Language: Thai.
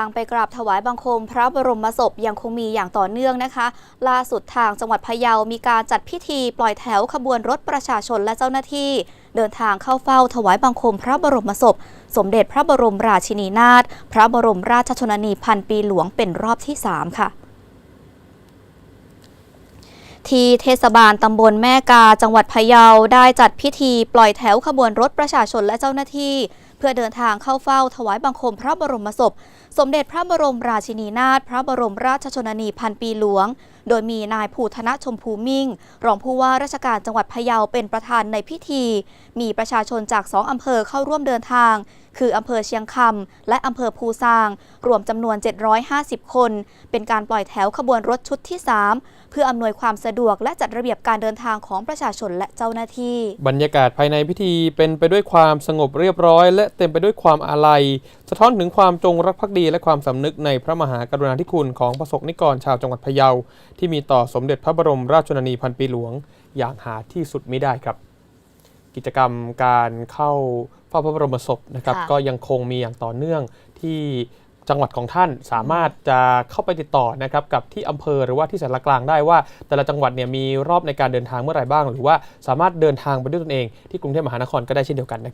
ทางไปกราบถวายบังคมพระบรมศพยังคงมีอย่างต่อเนื่องนะคะ ล่าสุดทางจังหวัดพะเยา มีการจัดพิธีปล่อยแถวขบวนรถประชาชนและเจ้าหน้าที่ เดินทางเข้าเฝ้าถวายบังคมพระบรมศพ สมเด็จพระบรมราชินีนาถพระบรมราชชนนีพันปีหลวงเป็นรอบที่ 3 ค่ะที่เทศบาลตำบลแม่กาจังหวัดพะเยาได้จัดพิธีปล่อยแถวขบวนรถประชาชนและเจ้าหน้าที่ พื่อเดินทางเข้าเฝ้าถวายบังคมพระบรมศพ สมเด็จพระบรมราชินีนาถพระบรมราชชนนีพันปีหลวง โดยมีนายภูธนชมพูมิ่ง รองผู้ว่าราชการจังหวัดพะเยาเป็นประธานในพิธี มีประชาชนจากสองอำเภอเข้าร่วมเดินทาง คืออำเภอเชียงคำและอำเภอภูซาง รวมจำนวน 750 คน เป็นการปล่อยแถวขบวนรถชุดที่ 3 เพื่ออำนวยความสะดวกและจัดระเบียบการเดินทางของประชาชนและเจ้าหน้าที่ บรรยากาศภายในพิธีเป็นไปด้วยความสงบเรียบร้อยและเต็มไปด้วยความอาลัย สะท้อนถึงความจงรักภักดีและความสำนึกในพระมหากรุณาธิคุณของประสบนิกรชาวจังหวัดพะเยา ที่มีต่อสมเด็จพระบรมราชชนนีพันปีหลวง อย่างหาที่สุดมิได้ครับ กิจกรรมการเข้าเฝ้าพระบรมศพนะครับค่ะก็ยังคงมีอย่างต่อเนื่องที่จังหวัดของท่านสามารถจะเข้าไปติดต่อนะครับกับที่อำเภอหรือว่าที่สารกลางได้ว่า แต่ละจังหวัดเนี่ยมีรอบในการเดินทางเมื่อไหร่บ้าง หรือว่าสามารถเดินทางไปด้วยตนเองที่กรุงเทพมหานครก็ได้เช่นเดียวกันนะ